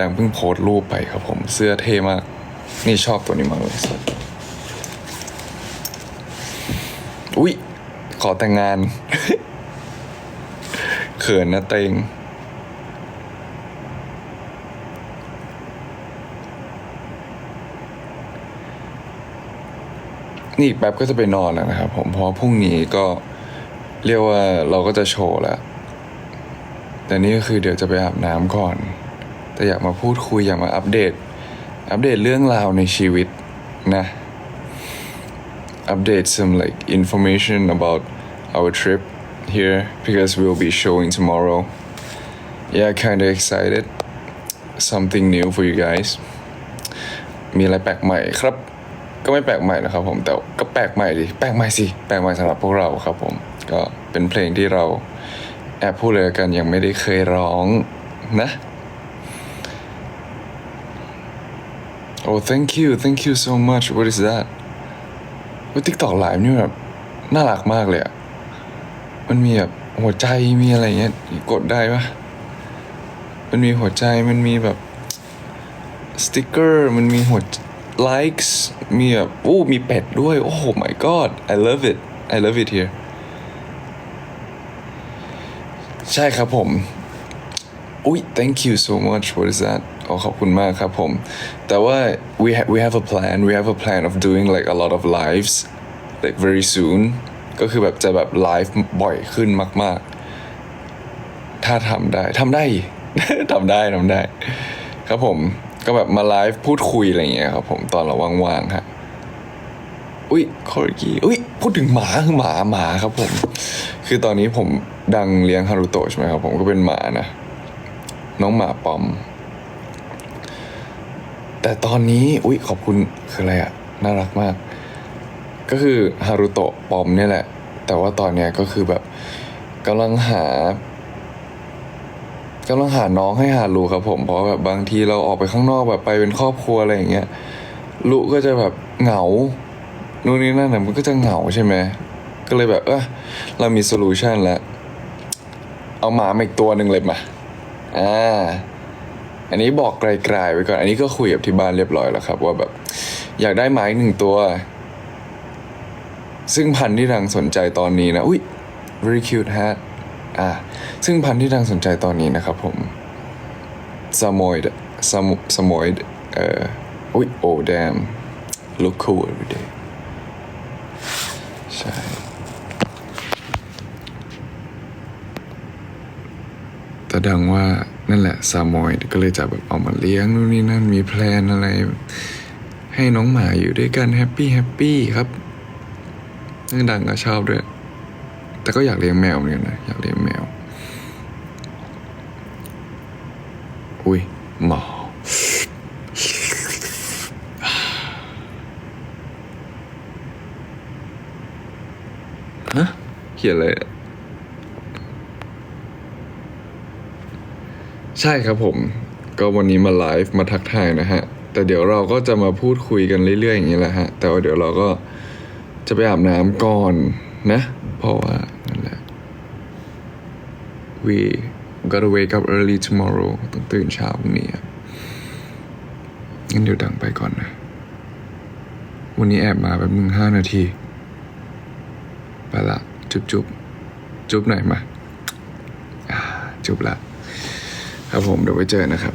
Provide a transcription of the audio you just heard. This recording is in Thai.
ดังเพิ่งโพสต์รูปไปครับผมเสื้อเท่มาก นี่ชอบตัวนี้มากเลยสอุ้ยขอแต่งงาน เขินนะเตงนี่อีกแป๊บก็จะไปนอนแล้วนะครับผมเพราะว่าพรุ่งนี้ก็เรียกว่าเราก็จะโชว์แล้ว แต่นี่ก็คือเดี๋ยวจะไปอาบน้ำก่อน แต่อยากมาพูดคุยอยากมาอัปเดต อัปเดตเรื่องราวในชีวิตนะอัปเดต some like information about our trip here because we'll be showing tomorrow yeah kind of excited something new for you guys มีอะไรแปลกใหม่ครับ ก็ไม่แปลกใหม่นะครับผมแต่ก็แปลกใหม่ดิแปลกใหม่สิแปลกใหม่สำหรับพวกเราครับผมก็เป็นเพลงที่เราแอบพูดเลยกันยังไม่ได้เคยร้องนะ Oh thank you thank you so much what is that ว่า TikTok Live นี่แบบน่ารักมากเลยอะมันมีแบบหัวใจมีอะไรเงี้ยกดได้ปะมันมีหัวใจมันมีแบบสติกเกอร์มันมีหัว likes มีแบบโอ้มีเป็ดด้วย โอ้ my god I love it I love it here ใช่ครับผม อุ้ย thank you so much what is that อ๋อขอบคุณมากครับผม แต่ว่า we ha we have a plan we have a plan of doing like a lot of lives like very soon ก็คือแบบจะแบบไลฟ์บ่อยขึ้นมาก ๆ ถ้าทำได้ทำได้ ทำได้ทำได้ ครับผมก็แบบมาไลฟ์พูดคุยอะไรอย่างเงี้ยครับผมตอนเราว่างๆฮะอุ้ยคอร์กี้อุ้ยพูดถึงหมาคือหมาหมาครับผม คือตอนนี้ผมดังเลี้ยงฮารุโตะใช่ไหมครับผมก็เป็นหมานะ น้องหมาปอม แต่ตอนนี้ อุ้ยขอบคุณคืออะไรอะน่ารักมาก ก็คือฮารุโตะปอมเนี่ยแหละ แต่ว่าตอนเนี้ยก็คือแบบกำลังหากำลังหาน้องให้หาลูครับผม เพราะแบบบางทีเราออกไปข้างนอกแบบไปเป็นครอบครัวอะไรอย่างเงี้ยลูกก็จะแบบเหงา นู่นนี่นั่นน่ะมันก็จะเหงาใช่ไหม ก็เลยแบบ เออเรามีโซลูชันแล้ว เอาหมามาอีกตัวหนึ่งเลยมา อ่า อันนี้บอกไกลๆไว้ก่อน อันนี้ก็คุยกับที่บ้านเรียบร้อยแล้วครับ ว่าแบบอยากได้หมาอีกหนึ่งตัว ซึ่งพันธุ์ที่ดังสนใจตอนนี้นะ อุ้ย very cute hat อ่าซึ่งพันธุ์ที่ดังสนใจตอนนี้นะครับผม samoyed sam samoyed เอ่ออุ้ย oh damn look cool every day ใช่แต่ดังว่า นั่นแหละซามอยก็เลยจะแบบเอามาเลี้ยงนู่นนี่นั่นมีแพลนอะไร ให้น้องหมาอยู่ด้วยกันแฮปปี้แฮปปี้ครับซึ่งดังก็ชอบด้วย แต่ก็อยากเลี้ยงแมวเหมือนกันนะอยากเลี้ยงแมว อุ้ยหมอฮะเขียนอะไรอะ ใช่ครับผม ก็วันนี้มาไลฟ์มาทักทายนะฮะ แต่เดี๋ยวเราก็จะมาพูดคุยกันเรื่อยๆอย่างนี้แหละฮะ แต่ว่าเดี๋ยวเราก็จะไปอาบน้ำก่อนนะ เพราะว่านั่นแหละ we gotta wake up early tomorrow ต้องตื่นเช้าพรุ่งนี้อะงั้นเดี๋ยวดังไปก่อนนะ วันนี้แอบมาแบบหนึ่งห้านาที ไปละ จุบจุบจุบหน่อยมาอ่าจุบละ ครับผมเดี๋ยวไว้เจอนะครับ